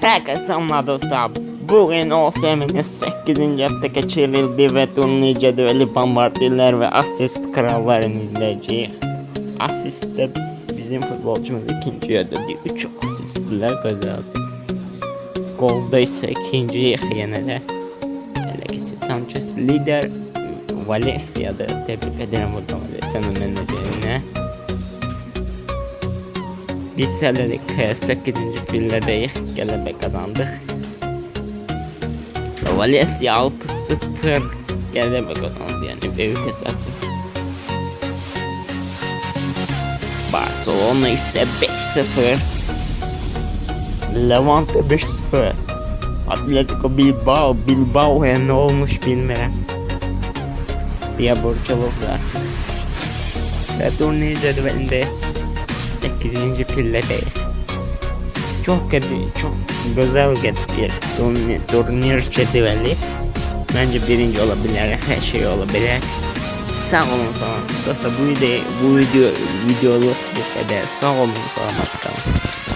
Herkese selamlar dostlar. Bugün OSM'nin 8. hafta geçirildi ve turnuva cedveli bombardiller ve asist krallarını izleyeceğiz. Asiste bizim futbolcumuz ikinci ödedi. 3 asistler kazandı. Golda ise ikinci Yahyen'e Alexis Sanchez lider Valencia'da tebrik ederim buradan Valencia'nın menajerine. Biz seledik 8. filledeyiz. Gelebe kazandık. Valencia 6-0 gelebe kazandı yani büyük hesap. Barcelona ise 5-0. Levante 5-0. Atletico Bilbao, Bilbao'ya ne olmuş bilmem. Diye burçuluklar. Ve turnuva cedvelinde 8. pilledeyiz. Çok kötü, çok güzel gitti turnier cetveli. Bence birinci olabilir, her şey olabilir. Sağ olun sana. Dostlar bu video, bu video, videoluk bu kadar. Sağ olun, selamat kalın.